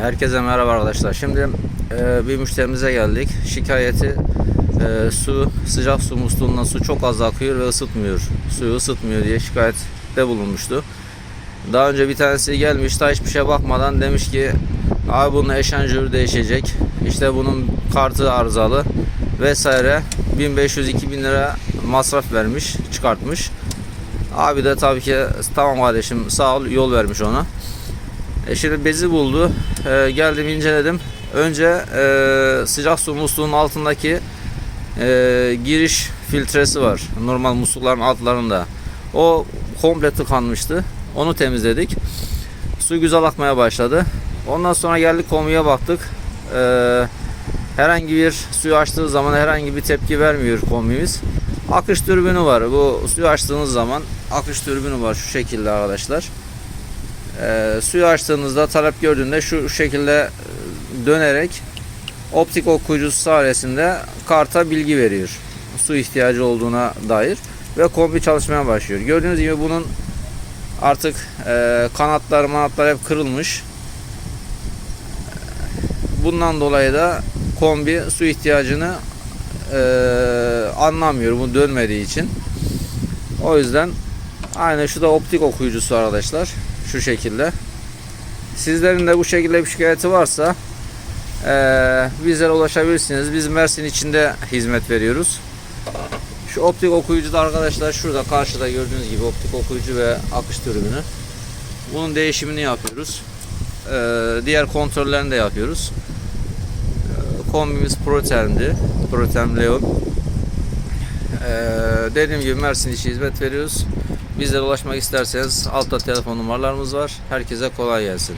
Herkese merhaba arkadaşlar. Şimdi e, bir müşterimize geldik. Şikayeti e, su sıcak su musluğundan su çok az akıyor ve ısıtmıyor. Suyu ısıtmıyor diye şikayette bulunmuştu. Daha önce bir tanesi gelmiş daha hiçbir şeye bakmadan demiş ki abi bunun eşanjörü değişecek. İşte bunun kartı arızalı vesaire 1500-2000 lira masraf vermiş çıkartmış. Abi de tabii ki tamam kardeşim sağ ol yol vermiş ona. E şimdi bezi buldu. E, geldim inceledim. Önce e, sıcak su musluğunun altındaki e, giriş filtresi var. Normal muslukların altlarında. O komple tıkanmıştı. Onu temizledik. Su güzel akmaya başladı. Ondan sonra geldik komuya baktık. E, herhangi bir suyu açtığı zaman herhangi bir tepki vermiyor komimiz. Akış türbünü var. Bu suyu açtığınız zaman akış türbünü var şu şekilde arkadaşlar. E, suyu açtığınızda talep gördüğünde şu şekilde e, dönerek optik okuyucusu sayesinde karta bilgi veriyor. Su ihtiyacı olduğuna dair ve kombi çalışmaya başlıyor. Gördüğünüz gibi bunun artık e, kanatlar manatlar hep kırılmış. Bundan dolayı da kombi su ihtiyacını e, anlamıyor bu dönmediği için. O yüzden aynı şu da optik okuyucusu arkadaşlar. Şu şekilde. Sizlerin de bu şekilde bir şikayeti varsa eee bizlere ulaşabilirsiniz. Biz Mersin içinde hizmet veriyoruz. Şu optik okuyucu da arkadaşlar şurada karşıda gördüğünüz gibi optik okuyucu ve akış türbünü. Bunun değişimini yapıyoruz. Eee, diğer kontrollerini de yapıyoruz. Eee, kombimiz Proterm'di. Proterm Leon. Eee, dediğim gibi Mersin içi hizmet veriyoruz. Bizlere ulaşmak isterseniz altta telefon numaralarımız var. Herkese kolay gelsin.